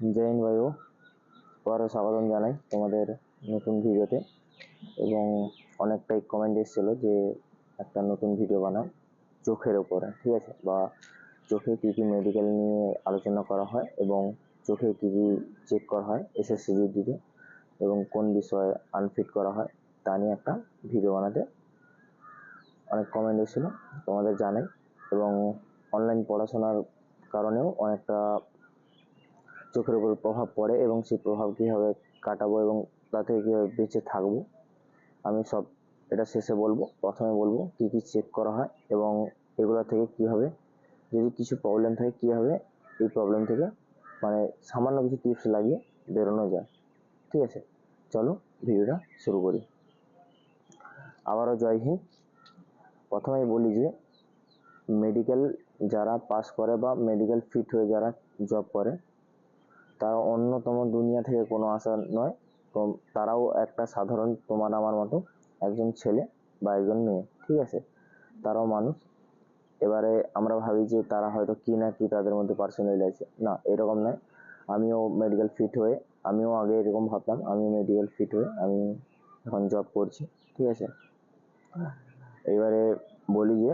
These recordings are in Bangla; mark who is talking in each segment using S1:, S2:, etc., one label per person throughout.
S1: হিন্দ ভাইও, আবারও স্বাগতম জানাই তোমাদের নতুন ভিডিওতে। এবং অনেকটাই কমেন্ট এসেছিল যে একটা নতুন ভিডিও বানাও চোখের ওপরে ঠিক আছে? বা চোখে কী কী মেডিকেল নিয়ে আলোচনা করা হয় এবং চোখে কী কী চেক করা হয় এসএসসি দিতে এবং কোন বিষয়ে আনফিট করা হয়, তা নিয়ে একটা ভিডিও বানাতে অনেক কমেন্ট এসেছিল তোমাদের জানাই। এবং অনলাইন পড়াশোনার কারণেও অনেকটা চোখের উপর প্রভাব পড়ে এবং সেই প্রভাব কীভাবে কাটাবো এবং তা থেকে কীভাবে বেঁচে থাকব, আমি সব এটা শেষে বলব, প্রথমে বলব কী কী চেক করা হয় এবং এগুলো থেকে কীভাবে যদি কিছু প্রবলেম থাকে কীভাবে এই প্রবলেম থেকে মানে সামান্য কিছু টিপস লাগিয়ে বেরোনো যায়। ঠিক আছে, চলো ভিডিওটা শুরু করি। আবারও জয় হিন্দ। প্রথমেই বলি যে মেডিকেল যারা পাস করে বা মেডিকেল ফিট হয়ে যারা জব করে তারা অন্যতম দুনিয়া থেকে কোনো আশা নয়। তো তারাও একটা সাধারণ তোমার আমার মতো একজন ছেলে বা একজন মেয়ে, ঠিক আছে? তারাও মানুষ। এবারে আমরা ভাবি যে তারা হয়তো কি না কি তাদের মধ্যে পার্সোনালি আছে না, এরকম নয়। আমিও মেডিকেল ফিট হয়ে, আমিও আগে এরকম ভাবতাম আমি মেডিকেল ফিট হয়ে আমি এখন জব করছি, ঠিক আছে? এবারে বলি যে,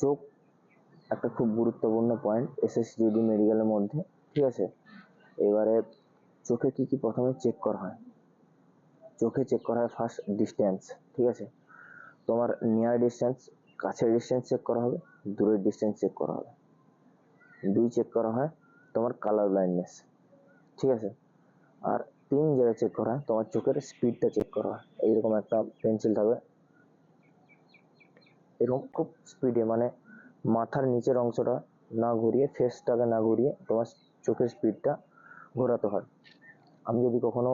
S1: চোখ একটা খুব গুরুত্বপূর্ণ পয়েন্ট এসএসজিডি মেডিকেলের মধ্যে। ঠিক আছে? এবারে চোখে কি কি প্রথমে চেক করা হয়? চোখে চেক করা হয় ফার্স্ট ডিস্টেন্স ঠিক আছে? তোমার নিয়ার ডিস্টেন্স কাছের ডিস্টেন্স চেক করা হবে, দূরের ডিস্টেন্স চেক করা হবে। দুই চেক করা হয়, তোমার কালার ব্লাইন্ডনেস ঠিক আছে? আর তিন যেটা চেক করা হয়, তোমার চোখের স্পিডটা চেক করা হয়। এইরকম একটা পেন্সিল থাকবে। এরকম খুব স্পিডে মানে মাথার নিচের অংশটা না ঘুরিয়ে ফেসটাকে না ঘুরিয়ে তোমার চোখের স্পিডটা ঘোরাতে হয়। আমি যদি কখনো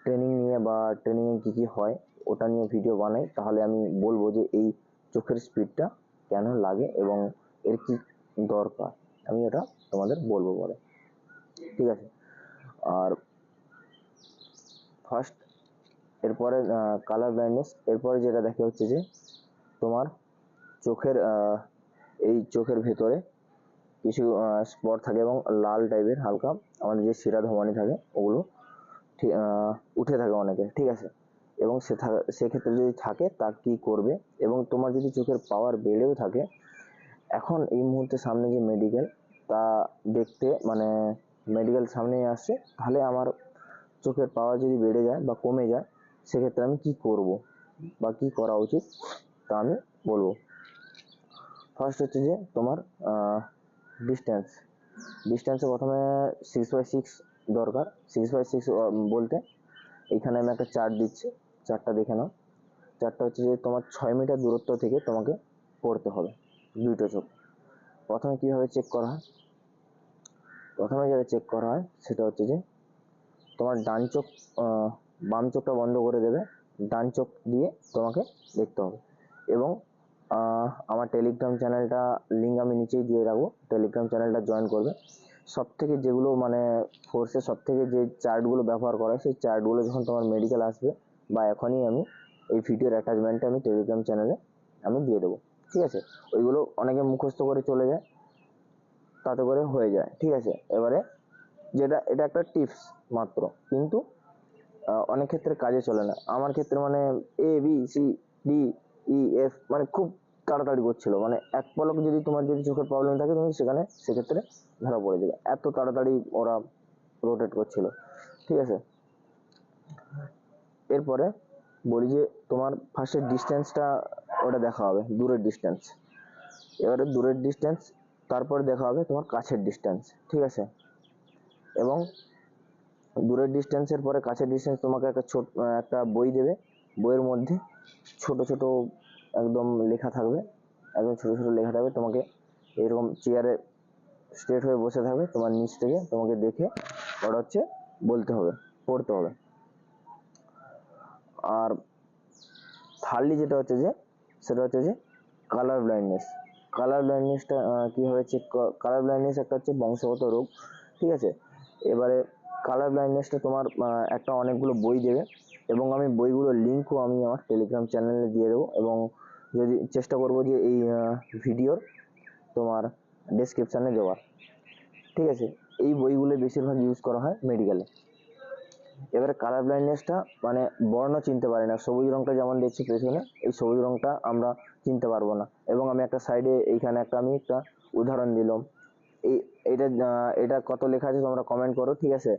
S1: ট্রেনিং নিয়ে বা ট্রেনিংয়ে কী কী হয়, ওটা নিয়ে ভিডিও বানাই, তাহলে আমি বলব যে এই চোখের স্পিডটা কেন লাগে এবং এর কি দরকার, আমি এটা তোমাদের বলব পরে। ঠিক আছে? আর ফার্স্ট এরপরে কালার ব্লাইন্ডনেস এরপরে যেটা দেখে হচ্ছে যে তোমার চোখের এই চোখের ভেতরে কিছু স্পট থাকে এবং লাল টাইপের হালকা আমাদের যে শিরা ধমনী থাকে ওগুলো ঠিক উঠে থাকে অনেকে, ঠিক আছে? এবং সে সেক্ষেত্রে যদি থাকে তা কি করবে? এবং তোমার যদি চোখের পাওয়ার বেড়েও থাকে, এখন এই মুহূর্তে সামনে যে মেডিকেল তা দেখতে মানে মেডিকেল সামনেই আসছে, তাহলে আমার চোখের পাওয়ার যদি বেড়ে যায় বা কমে যায়, সেক্ষেত্রে আমি কি করব বা কি করা উচিত তা আমি বলব। ফার্স্ট হচ্ছে যে তোমার ডিস্টেন্স ডিস্টেন্সে প্রথমে সিক্স বাই সিক্স দরকার। সিক্স বাই সিক্স বলতে এইখানে আমি একটা চার্ট দিচ্ছি। চারটা দেখে নাও। চারটা হচ্ছে যে তোমার ছয় মিটার দূরত্ব থেকে তোমাকে পড়তে হবে দুইটো চোখ। প্রথমে কীভাবে চেক করা হয়? প্রথমে যেটা চেক করা হয় সেটা হচ্ছে যে তোমার ডান চোখ বাম চোখটা বন্ধ করে দেবে। ডান চোখ দিয়ে তোমাকে দেখতে হবে। এবং আমার টেলিগ্রাম চ্যানেলটা লিঙ্ক আমি নিচেই দিয়ে রাখব। টেলিগ্রাম চ্যানেলটা জয়েন করবে। সব থেকে যেগুলো মানে ফোর্সে সব থেকে যে চার্টগুলো ব্যবহার করা সেই চার্টগুলো যখন তোমার মেডিকেল আসবে বা এখনই আমি এই ভিডিওর অ্যাটাচমেন্টটা আমি টেলিগ্রাম চ্যানেলে আমি দিয়ে দেবো। ঠিক আছে? ওইগুলো অনেকে মুখস্থ করে চলে যায়। তাতে করে হয়ে যায়। ঠিক আছে? এবারে যেটা, এটা একটা টিপস মাত্র। কিন্তু অনেক ক্ষেত্রে কাজে চলে না। আমার ক্ষেত্রে মানে A B C D E F মানে খুব তাড়াতাড়ি করছিল। মানে এক পলক যদি তোমার যদি চোখের প্রবলেম থাকে, তুমি সেখানে সেক্ষেত্রে ধরা পড়ে যাবে। এত তাড়াতাড়ি ওরা রোটেট করছিল। ঠিক আছে? এরপরে বলি যে, তোমার ফার্স্টের ডিস্টেন্সটা ওটা দেখা হবে, দূরের ডিস্টেন্স এবারে দূরের ডিস্টেন্স তারপরে দেখা হবে তোমার কাছের ডিস্টেন্স ঠিক আছে? এবং দূরের ডিস্টেন্সের পরে কাছের ডিস্টেন্স তোমাকে একটা ছোট, একটা বই দেবে। বইয়ের মধ্যে ছোট ছোট একদম লেখা থাকবে, একদম ছোট ছোট লেখা থাকবে। তোমাকে এরকম চেয়ারে স্ট্রেট হয়ে বসে থাকবে, তোমার নিচ থেকে তোমাকে দেখে ওটা হচ্ছে বলতে হবে, পড়তে হবে। আর থার্ডলি যেটা হচ্ছে যে, সেটা হচ্ছে যে কালার ব্লাইন্ডনেস কালার ব্লাইন্ডনেসটা কীভাবে চেক কালার ব্লাইন্ডনেস একটা হচ্ছে বংশগত রোগ, ঠিক আছে? এবারে কালার ব্লাইন্ডনেসটা তোমার একটা অনেকগুলো বই দেবে এবং আমি বইগুলোর লিঙ্কও আমি আমার টেলিগ্রাম চ্যানেলে দিয়ে দেবো এবং যদি চেষ্টা করব যে এই ভিডিওর তোমার ডেসক্রিপশানে দেওয়ার। ঠিক আছে? এই বইগুলো বেশিরভাগ ইউজ করা হয় মেডিকেলে এবারে কালার ব্লাইন্ডনেসটা মানে বর্ণ চিনতে পারি না। সবুজ রংটা যেমন দেখছি পেছনে, এই সবুজ রংটা আমরা চিনতে পারব না। এবং আমি একটা সাইডে এইখানে একটা আমি একটা উদাহরণ দিলাম। এই, এটা এটা কত লেখা আছে তোমরা কমেন্ট করো, ঠিক আছে?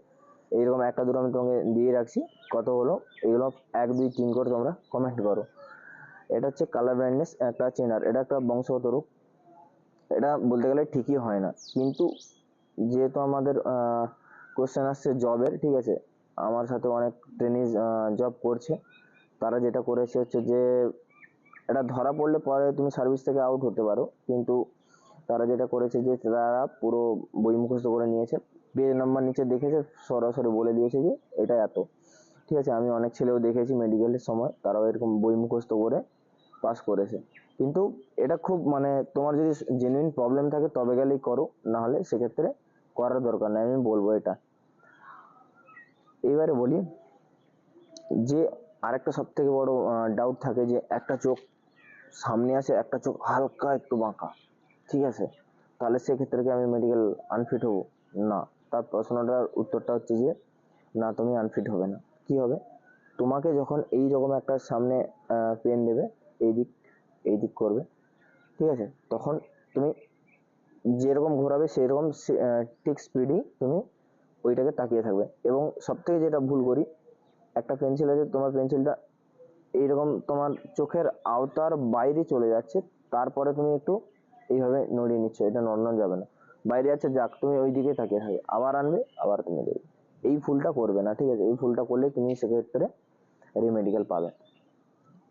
S1: এইরকম একটা দুটো আমি তোমাকে দিয়ে রাখছি। কত হলো? এগুলো এক, দুই, তিন করে তোমরা কমেন্ট করো। এটা হচ্ছে কালার ব্লাইন্ডনেস একটা চেনার এটা একটা বংশগত রোগ এটা বলতে গেলে ঠিকই হয় না। কিন্তু যেহেতু আমাদের কোশ্চেন আসছে জবের ঠিক আছে? আমার সাথে অনেক ট্রেনিজ জব করছে। তারা যেটা করেছে হচ্ছে যে, এটা ধরা পড়লে পরে তুমি সার্ভিস থেকে আউট হতে পারো। কিন্তু তারা যেটা করেছে যে, তারা পুরো বই মুখস্থ করে নিয়েছে। পেজ নাম্বার নিচে দেখেছে, সরাসরি বলে দিয়েছে যে, এটা এত। ঠিক আছে, আমি অনেক ছেলেও দেখেছি মেডিকেলের সময়, তারাও এরকম বই মুখস্থ করে পাস করেছে। কিন্তু এটা খুব মানে তোমার যদি জেনুইন প্রবলেম থাকে, তবে গেলেই করো, না হলে সেক্ষেত্রে করার দরকার নেই, আমি বলব এটা। এবারে বলি যে আরেকটা সব থেকে বড় ডাউট থাকে যে একটা চোখ সামনে আছে একটা চোখ হালকা একটু বাঁকা, ঠিক আছে? তাহলে সেক্ষেত্রে কি আমি মেডিকেল আনফিট হব? না। তার প্রশ্নটার উত্তরটা হচ্ছে যে, না, তুমি আনফিট হবে না। কি হবে? তোমাকে যখন এই রকম একটা সামনে পেন দেবে এই দিক এই দিক করবে, ঠিক আছে? তখন তুমি যেরকম ঘোরাবে সেই রকম ঠিক স্পিডেই তুমি ওইটাকে তাকিয়ে থাকবে। এবং সব থেকে যেটা ভুল করি, একটা পেন্সিল আছে, তোমার পেন্সিলটা এইরকম তোমার চোখের আওতার বাইরে চলে যাচ্ছে, তারপরে তুমি একটু এইভাবে নড়িয়ে নিচ্ছ, এটা নড়ানো যাবে না। বাইরে যাচ্ছে, যাক, তুমি ওই দিকে তাকিয়ে থাকবে, আবার আনবে, আবার তুমি দেবে। এই ফুলটা করবে না, ঠিক আছে? এই ফুলটা করলে তুমি সেক্ষেত্রে রিমেডিকেল পাবে।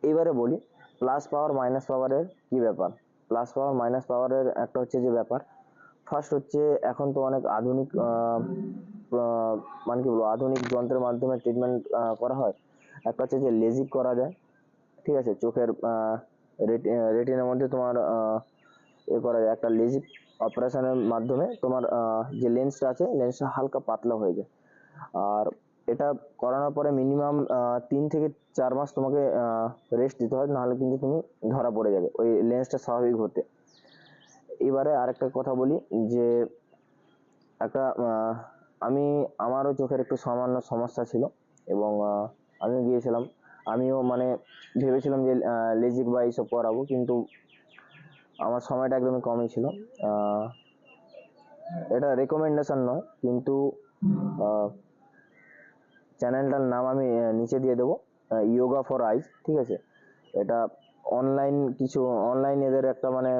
S1: এইবারে বলি প্লাস পাওয়ার মাইনাস পাওয়ারের কি ব্যাপার? প্লাস পাওয়ার মাইনাস পাওয়ারের একটা হচ্ছে যে ব্যাপার ফার্স্ট হচ্ছে এখন তো অনেক আধুনিক মানে কি বলব, আধুনিক যন্ত্রের মাধ্যমে ট্রিটমেন্ট করা হয়। একটা হচ্ছে যে লেজিক করা যায়, ঠিক আছে? চোখের রেটিনের মধ্যে তোমার এ করা যায়। একটা লেজিক অপারেশনের মাধ্যমে তোমার যে লেন্সটা আছে লেন্সটা হালকা পাতলা হয়ে যায়। আর এটা করানোর পরে মিনিমাম তিন থেকে চার মাস তোমাকে রেস্ট দিতে হয়, নাহলে কিন্তু তুমি ধরা পড়ে যাবে ওই লেন্সটা স্বাভাবিক হতে। এবারে আরেকটা কথা বলি যে, একটা আমি, আমারও চোখের একটু সামান্য সমস্যা ছিল এবং আমিও গিয়েছিলাম। আমিও মানে ভেবেছিলাম যে লেজিক বা এইসব করাবো কিন্তু আমার সময়টা একদমই কমই ছিল। এটা রেকমেন্ডেশন নয়, কিন্তু চ্যানেলটার নাম আমি নিচে দিয়ে দেবো ইয়োগা ফর আইজ ঠিক আছে? এটা অনলাইন কিছু অনলাইন এদের একটা মানে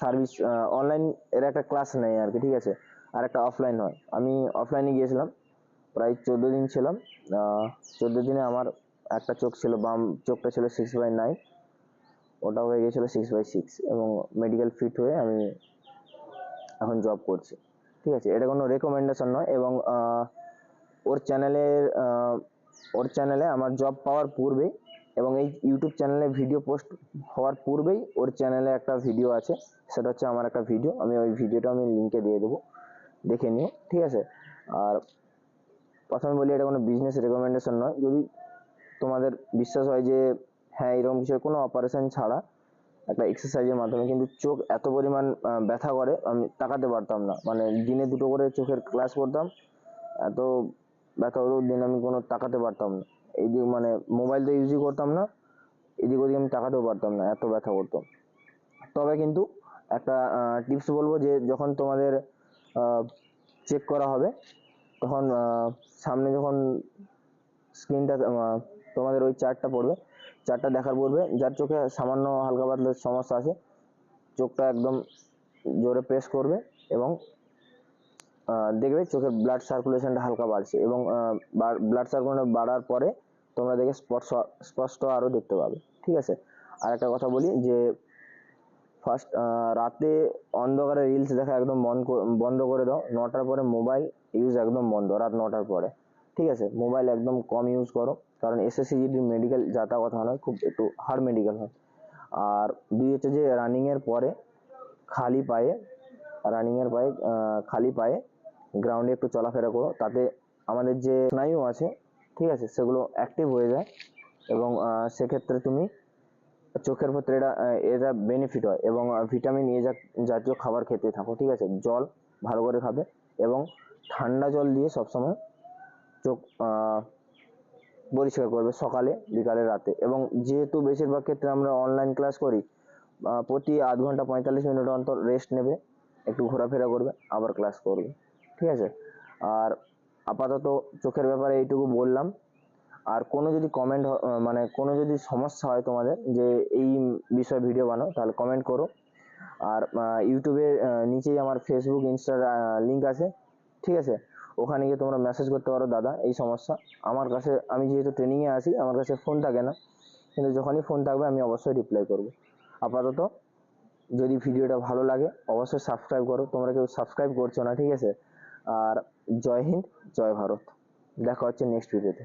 S1: সার্ভিস অনলাইন এর একটা ক্লাস নেয় আর কি, ঠিক আছে? আর একটা অফলাইন হয়। আমি অফলাইনে গিয়েছিলাম, প্রায় চোদ্দ দিন ছিলাম। চোদ্দ দিনে আমার একটা চোখ ছিল বাম, চোখটা ছিল সিক্স বাই নাইন ওটা হয়ে গিয়েছিল সিক্স বাই সিক্স এবং মেডিকেল ফিট হয়ে আমি এখন জব করছি, ঠিক আছে? এটা কোনো রেকমেন্ডেশন নয় এবং ওর চ্যানেলের ওর চ্যানেলে আমার জব পাওয়ার পূর্বেই এবং এই ইউটিউব চ্যানেলে ভিডিও পোস্ট হওয়ার পূর্বেই ওর চ্যানেলে একটা ভিডিও আছে। সেটা হচ্ছে আমার একটা ভিডিও আমি ওই ভিডিওটা আমি লিঙ্কে দিয়ে দেবো। দেখে নিও, ঠিক আছে? আর প্রথমে বলি, এটা কোনো বিজনেস রেকমেন্ডেশন নয়। যদি তোমাদের বিশ্বাস হয় যে হ্যাঁ এরকম কিছু কোনো অপারেশন ছাড়া একটা এক্সারসাইজের মাধ্যমে কিন্তু চোখ এত পরিমাণ ব্যথা করে, আমি তাকাতে পারতাম না। মানে দিনে দুটো করে চোখের ক্লাস করতাম, এত ব্যথা হতো দিন আমি কোনো তাকাতে পারতাম না। এইদিক মানে মোবাইল তো ইউজই করতাম না, এদিক ওদিক আমি তাকাতেও পারতাম না, এত ব্যথা করতো তবে কিন্তু একটা টিপস বলব যে, যখন তোমাদের চেক করা হবে, তখন সামনে যখন স্ক্রিনটা তোমাদের ওই চার্টটা পড়বে চার্টটা দেখার পূর্বে যার চোখে সামান্য হালকা পাতলা সমস্যা আছে, চোখটা একদম জোরে প্রেস করবে এবং দেখবে চোখের ব্লাড সার্কুলেশনটা হালকা বাড়ছে এবং ব্লাড সার্কুলেশন বাড়ার পরে তোমরা দেখে স্পষ্ট স্পষ্ট আরও দেখতে পাবে, ঠিক আছে? আর একটা কথা বলি যে ফার্স্ট রাতে অন্ধকারে রিলস দেখা একদম বন্ধ বন্ধ করে দাও, নটার পরে মোবাইল ইউজ একদম বন্ধ, রাত নটার পরে, ঠিক আছে? মোবাইল একদম কম ইউজ করো, কারণ এসএসসি যদি মেডিকেল যাতা কথা নয়, খুব একটু হার্ড মেডিকেল হয়। আর দুই হচ্ছে যে রানিংয়ের পরে খালি পায়ে রানিংয়ের পায়ে খালি পায়ে গ্রাউন্ডে একটু চলাফেরা করো, তাতে আমাদের যে স্নায়ু আছে, ঠিক আছে, সেগুলো অ্যাক্টিভ হয়ে যায় এবং সেক্ষেত্রে তুমি চোখের ক্ষেত্রে এটা এটা বেনিফিট হয় এবং ভিটামিন এ জাতীয় খাবার খেতে থাকো, ঠিক আছে, জল ভালো করে খাবে এবং ঠান্ডা জল দিয়ে সবসময় চোখ পরিষ্কার করবে সকালে, বিকালে, রাতে এবং যেহেতু বেশিরভাগ ক্ষেত্রে আমরা অনলাইন ক্লাস করি প্রতি আধ ঘণ্টা পঁয়তাল্লিশ মিনিট অন্তর রেস্ট নেবে, একটু ঘোরাফেরা করবে, আবার ক্লাস করবে। ঠিক আছে? আর আপাতত চোখের ব্যাপারে এইটুকু বললাম। আর কোনো যদি কমেন্ট মানে কোনো যদি সমস্যা হয় তোমাদের যে এই বিষয়ে ভিডিও বানাও, তাহলে কমেন্ট করো। আর ইউটিউবে নিচেই আমার ফেসবুক ইনস্টার লিঙ্ক আছে। ঠিক আছে? ওখানে গিয়ে তোমরা মেসেজ করতে পারো, দাদা, এই সমস্যা। আমার কাছে, আমি যেহেতু ট্রেনিংয়ে আছি, আমার কাছে ফোন থাকে না। কিন্তু যখনই ফোন থাকবে, আমি অবশ্যই রিপ্লাই করব। আপাতত যদি ভিডিওটা ভালো লাগে, অবশ্যই সাবস্ক্রাইব করো। তোমরা কেউ সাবস্ক্রাইব করছ না, ঠিক আছে? আর জয় হিন্দ জয় ভারত। দেখা হচ্ছে নেক্সট ভিডিওতে